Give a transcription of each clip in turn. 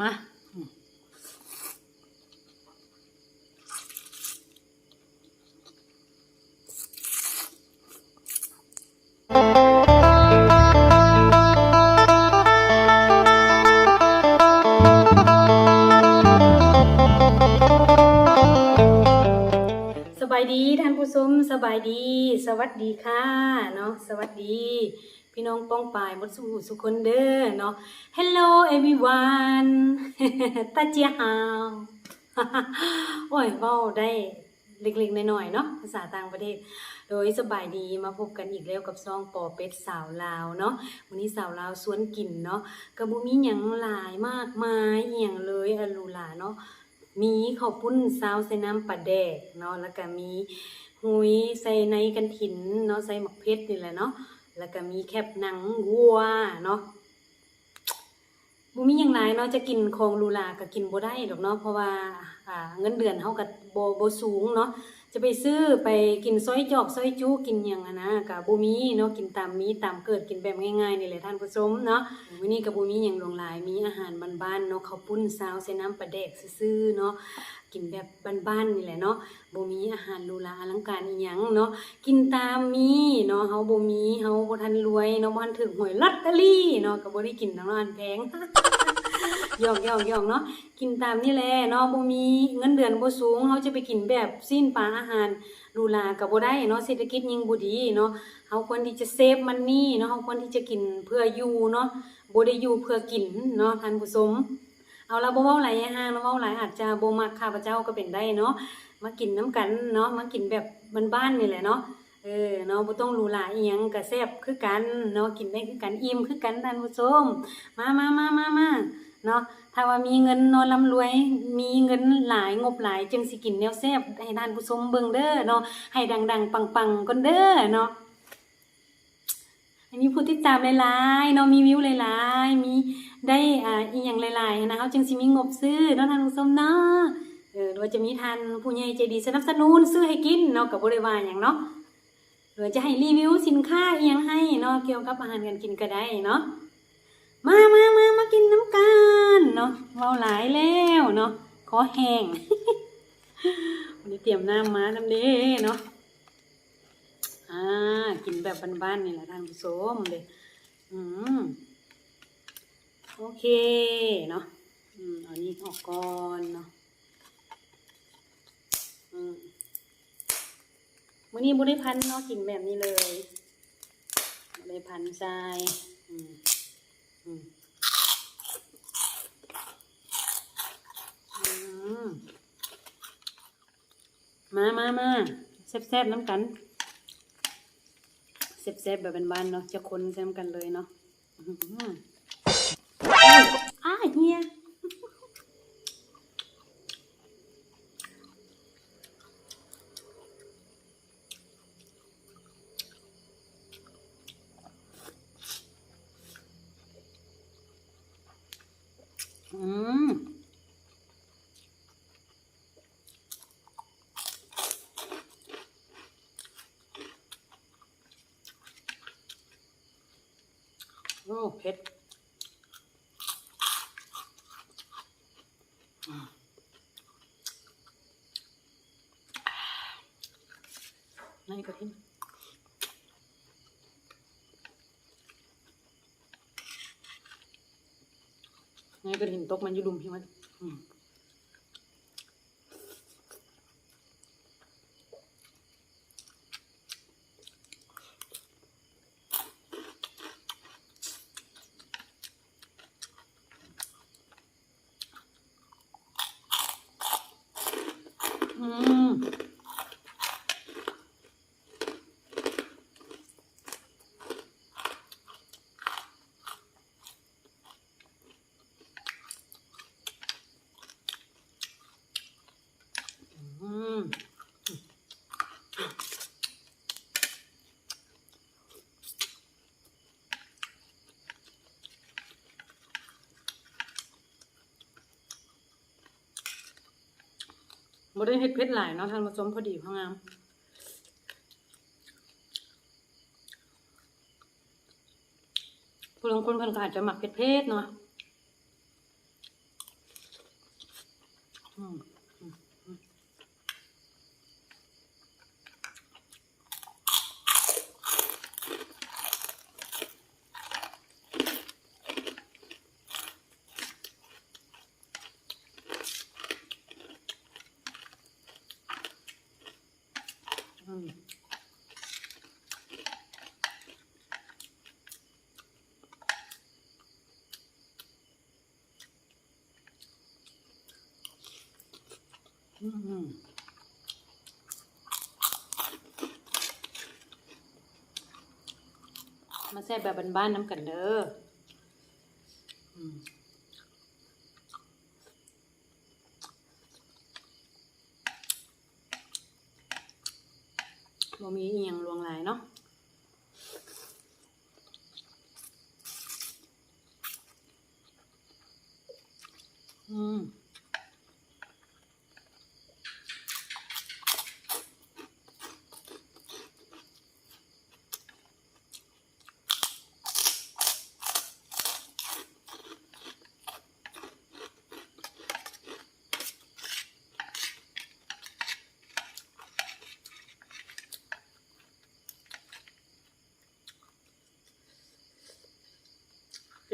มาสบายดีท่านผู้ชมสบายดี สวัสดีค่ะเนาะสวัสดี พี่น้องป้องปายหมดสู่สุคนเด้อเนาะ Hello everyone ตาเจียฮาวโอ้ยเว้าได้เล็กๆน้อยๆเนาะภาษาต่างประเทศ โดยสบายดีมาพบกันอีกแล้วกับซองปอเป็ดสาวลาวเนาะวันนี้สาวลาวสวนกลิ่นเนาะกระบุมีหยังหลายมากมายอหย่างเลยอลูลาเนาะมีข้าวปุ้นซาวใส่น้ำปลาแดกเนาะแล้วก็มีหุยใส่ในกันถินเนาะใส่หมักเพชรนี่แหละเนาะ แล้วก็มีแคบหนังวัวเนาะบ่มีอย่างไรเนาะจะกินของลูลาก็กินบ่ได้ดอกเนาะเพราะว่าอ่าเงินเดือนเฮาก็บ่บ่สูงเนาะ จะไปซื้อไปกินซอยจอกซอยจุกินหยังนะก็บ่มีเนาะกินตามมีตามเกิดกินแบบง่ายๆนี่แหละท่านผู้ชมเนาะมื้อนี้ก็บ่มีหยังหลงหลายมีอาหารบ้านๆเนาะข้าวปุ้นซาวใส่น้ำปลาแดกซื่อเนาะกินแบบบ้านๆนี่แหละเนาะบ่มีอาหารหรูหราอลังการอีหยังเนาะกินตามมีเนาะเฮาบ่มีเฮาบ่ทันรวยเนาะบ่ทันถึกหวยลอตเตอรี่เนาะก็บ่ได้กินทั้งนั้นแพง หยอกหยอกหยอกเนาะกินตามนี่แหละเนาะบ่มีเงินเดือนบ่สูงเฮาจะไปกินแบบสิ้นปลาอาหารหรูหราก็บ่ได้เนาะเศรษฐกิจยิ่งบ่ดีเนาะเฮาควรที่จะเซฟมันนี่เนาะเฮาควรที่จะกินเพื่ออยู่เนาะบ่ได้อยู่เพื่อกินเนาะท่านผู้ชมเอาละบ่เว้าหลายห่างเนาะเว้าหลายอาจจะบ่มักข้าพเจ้าก็เป็นได้เนาะมากินน้ำกันเนาะมากินแบบบ้านๆนี่แหละเนาะเออเนาะบ่ต้องรูหราอีหยังก็แซ่บคือกันเนาะกินได้คือกันอิ่มคือกันท่านผู้ชมมามามามามา เนาะถ้าว่ามีเงินนอนร่ำรวย มีเงินหลายงบหลายจึงสิกินแนวแซ่บให้ท่านผู้ชมเบิ่งเด้อเนาะให้ดัง ๆ ปังๆก่อนเด้อเนาะอันนี้ผู้ติดตามหลายๆเนาะมีวิวหลายๆมีได้อ่าอีหยังหลายๆนะเขาจึงสิมีงบซื้อเนาะท่านผู้ชมเนาะเออว่าจะมีท่านผู้ใหญ่ใจดีสนับสนุนซื้อให้กินเนาะก็บ่ได้ว่าหยังเนาะหรือจะให้รีวิวสินค้าอีหยังให้เนาะเกี่ยวกับอาหารการกินก็ได้เนาะ มามามามากินน้ำกันเนาะเว้าหลายแล้วเนาะขอแห้งวันนี้เตรียมน้ำมาน้ำเด้เนาะอ่ากินแบบบ้านๆนี่แหละท่านผู้ชมเลยอืมโอเคเนาะอืมเอานี้ออกก่อนเนาะอืมมื้อนี้บ่ได้พันเนาะกินแบบนี้เลยบ่ได้พันทรายอืม มามามาแซ่บๆน้ำกันแซ่บๆแบบบ้านๆเนาะจะคนแซ่บกันเลยเนาะอื้อหืออ้ายเฮียอืมโอ้เผ็ดอืมนี่ก็ทิ้งนี่ก็ทิ้งตกมันอยู่ดุมพี่มันอืม บ่ได้เฮ็ดเผ็ดหลายเนาะท่านผสมพอดีพองามผู้ลางคนเพิ่นก็อาจจะหมักเผ็ดๆเนาะ อืมอืมอืมอืมอื มาแซ่บแบบบ้านๆน้ำกันเด้ออืมบ่มีอีหยังลวงลายเนาะอืม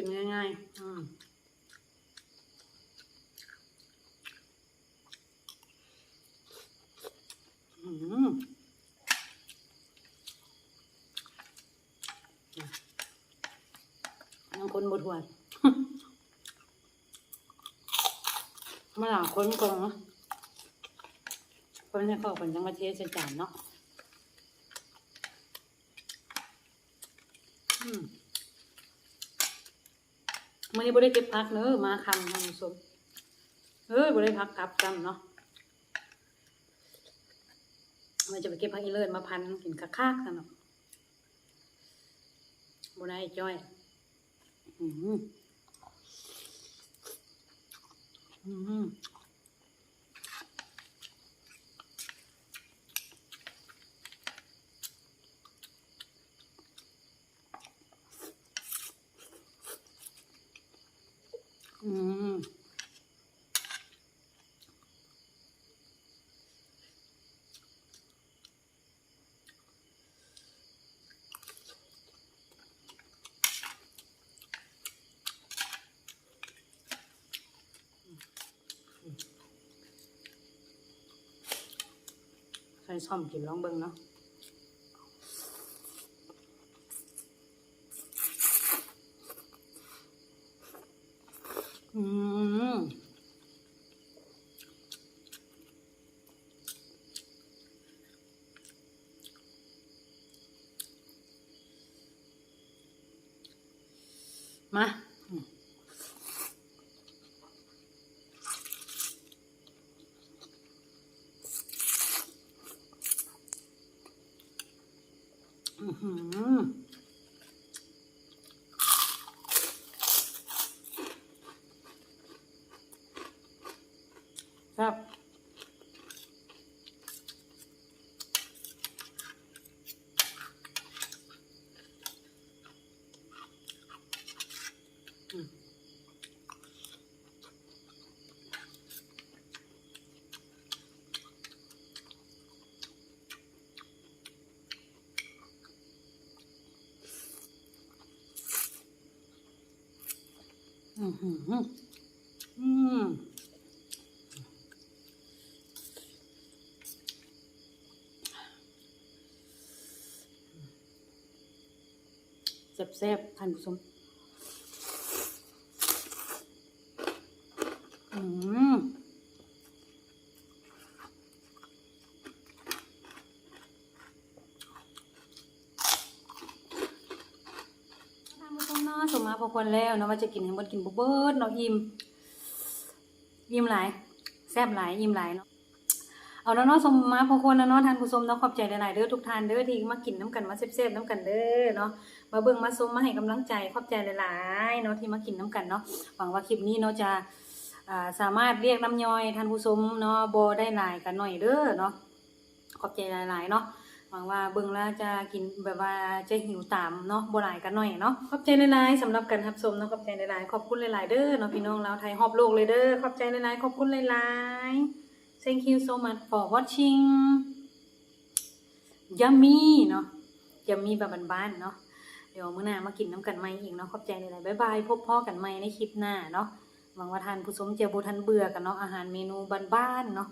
กินง่ายๆ อืมอืมยังคนบทวมาหลังคนก่อนเนาะคนให้เข้ากันจังมาเทใส่จานเนาะอืม มื่อนี้บ่ได้เก็บพักเนอะมาคำท่านผู้ชมเอ้ยบ่ได้พักกลับจำเนาะมันจะไปเก็บพักอีเลิศมาพันกินคักๆกันเนาะบ่ได้จ้อย อืมอืม ใส่ซ่อมกินลองเบิ่งเนาะอืมมาอืมอื้อหือ ครับอือหืออืม แซ่บๆท่านผู้ชมอืมท่านผู้ชมเนาะสมมาพอควรแล้วเนาะว่าจะกินให้หมดกินบ่เบิดเนาะอิ่มอิ่มหลายแซ่บหลายอิ่มหลายเนาะเอาแล้วเนาะสมมาพอควรแล้วเนาะท่านผู้ชมเนาะขอบใจหลายๆเด้อทุกท่านเด้อที่มากินน้ำกันมาแซ่บๆน้ำกันเด้อเนาะ มาเบิ่งมาชมมาให้กำลังใจขอบใจหลายๆเนาะที่มากินน้ำกันเนาะหวังว่าคลิปนี้เนาะจะอ่าสามารถเรียกน้ำย่อยท่านผู้ชมเนาะโบได้หลายกันหน่อยเด้อเนาะขอบใจหลายๆเนาะหวังว่าเบิ่งแล้วจะกินแบบว่าจะหิวตามเนาะโบหลายกันหน่อยเนาะขอบใจหลายๆสำหรับการรับชมเนาะขอบใจหลายๆขอบคุณหลายๆเด้อเนาะพี่น้องลาไทยฮอบโลกเลยเด้อขอบใจหลายๆขอบคุณหลายๆ thank you so much for watching yummy เนาะ yummy แบบบ้านๆเนาะ เดี๋ยวมื้อหน้ามากินน้ำกันใหม่อีกเนาะขอบใจหลายๆบ๊ายบายพบพ่อกันใหม่ในคลิปหน้าเนาะหวังว่าทานผู้ชมเจะบ่ทันเบื่อกันเนาะอาหารเมนูบ้านๆเนาะ